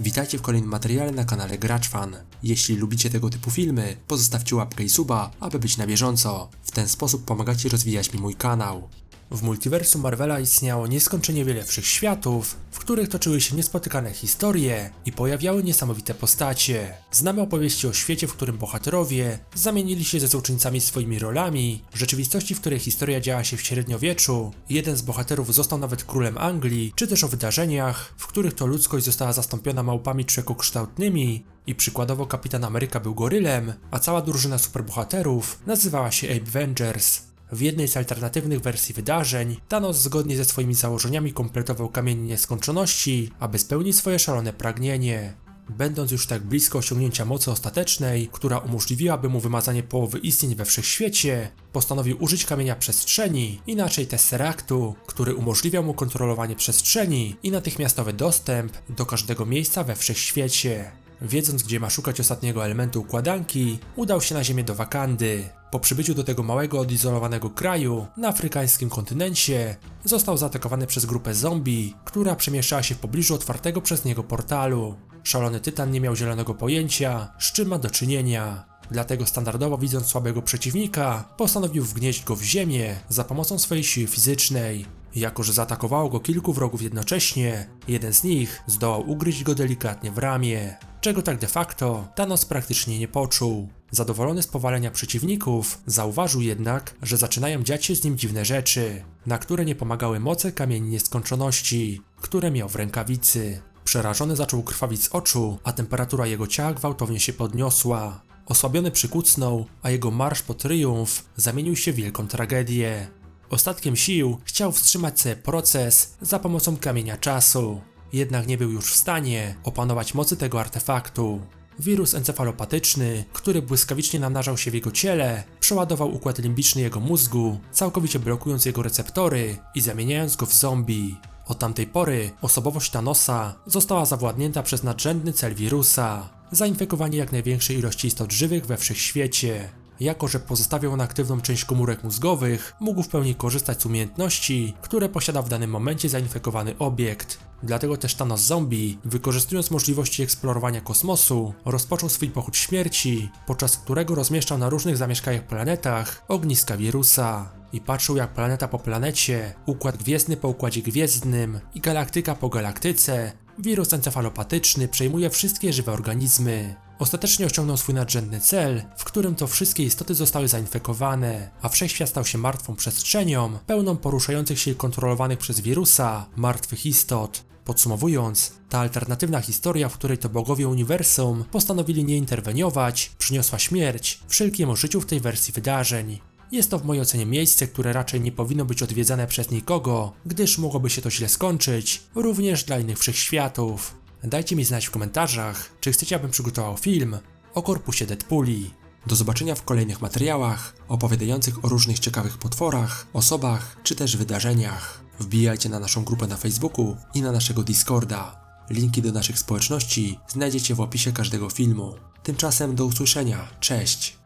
Witajcie w kolejnym materiale na kanale GraczFan. Jeśli lubicie tego typu filmy, pozostawcie łapkę i suba, aby być na bieżąco. W ten sposób pomagacie rozwijać mi mój kanał. W multiversum Marvela istniało nieskończenie wiele wszechświatów, w których toczyły się niespotykane historie i pojawiały niesamowite postacie. Znamy opowieści o świecie, w którym bohaterowie zamienili się ze złoczyńcami swoimi rolami, rzeczywistości, w której historia działa się w średniowieczu, jeden z bohaterów został nawet królem Anglii, czy też o wydarzeniach, w których to ludzkość została zastąpiona małpami człowiekokształtnymi i przykładowo Kapitan Ameryka był gorylem, a cała drużyna superbohaterów nazywała się Ape Avengers. W jednej z alternatywnych wersji wydarzeń, Thanos zgodnie ze swoimi założeniami kompletował kamień nieskończoności, aby spełnić swoje szalone pragnienie. Będąc już tak blisko osiągnięcia mocy ostatecznej, która umożliwiłaby mu wymazanie połowy istnień we wszechświecie, postanowił użyć kamienia przestrzeni, inaczej Tesseractu, który umożliwiał mu kontrolowanie przestrzeni i natychmiastowy dostęp do każdego miejsca we wszechświecie. Wiedząc, gdzie ma szukać ostatniego elementu układanki, udał się na ziemię do Wakandy. Po przybyciu do tego małego, odizolowanego kraju na afrykańskim kontynencie, został zaatakowany przez grupę zombie, która przemieszczała się w pobliżu otwartego przez niego portalu. Szalony tytan nie miał zielonego pojęcia, z czym ma do czynienia. Dlatego standardowo widząc słabego przeciwnika, postanowił wgnieść go w ziemię za pomocą swojej siły fizycznej. Jako, że zaatakowało go kilku wrogów jednocześnie, jeden z nich zdołał ugryźć go delikatnie w ramię, czego tak de facto Thanos praktycznie nie poczuł. Zadowolony z powalenia przeciwników, zauważył jednak, że zaczynają dziać się z nim dziwne rzeczy, na które nie pomagały moce kamieni nieskończoności, które miał w rękawicy. Przerażony zaczął krwawić z oczu, a temperatura jego ciała gwałtownie się podniosła. Osłabiony przykucnął, a jego marsz po triumf zamienił się w wielką tragedię. Ostatkiem sił chciał wstrzymać cały proces za pomocą kamienia czasu, jednak nie był już w stanie opanować mocy tego artefaktu. Wirus encefalopatyczny, który błyskawicznie namnażał się w jego ciele, przeładował układ limbiczny jego mózgu, całkowicie blokując jego receptory i zamieniając go w zombie. Od tamtej pory osobowość Thanosa została zawładnięta przez nadrzędny cel wirusa zainfekowanie jak największej ilości istot żywych we wszechświecie. Jako, że pozostawiał on aktywną część komórek mózgowych, mógł w pełni korzystać z umiejętności, które posiada w danym momencie zainfekowany obiekt. Dlatego też Thanos Zombie, wykorzystując możliwości eksplorowania kosmosu, rozpoczął swój pochód śmierci, podczas którego rozmieszczał na różnych zamieszkałych planetach ogniska wirusa. I patrzył jak planeta po planecie, układ gwiezdny po układzie gwiezdnym i galaktyka po galaktyce, wirus encefalopatyczny przejmuje wszystkie żywe organizmy. Ostatecznie osiągnął swój nadrzędny cel, w którym to wszystkie istoty zostały zainfekowane, a wszechświat stał się martwą przestrzenią, pełną poruszających się i kontrolowanych przez wirusa martwych istot. Podsumowując, ta alternatywna historia, w której to bogowie uniwersum postanowili nie interweniować, przyniosła śmierć wszelkiemu życiu w tej wersji wydarzeń. Jest to w mojej ocenie miejsce, które raczej nie powinno być odwiedzane przez nikogo, gdyż mogłoby się to źle skończyć, również dla innych wszechświatów. Dajcie mi znać w komentarzach, czy chcecie, abym przygotował film o korpusie Deadpooli. Do zobaczenia w kolejnych materiałach opowiadających o różnych ciekawych potworach, osobach czy też wydarzeniach. Wbijajcie na naszą grupę na Facebooku i na naszego Discorda. Linki do naszych społeczności znajdziecie w opisie każdego filmu. Tymczasem do usłyszenia. Cześć!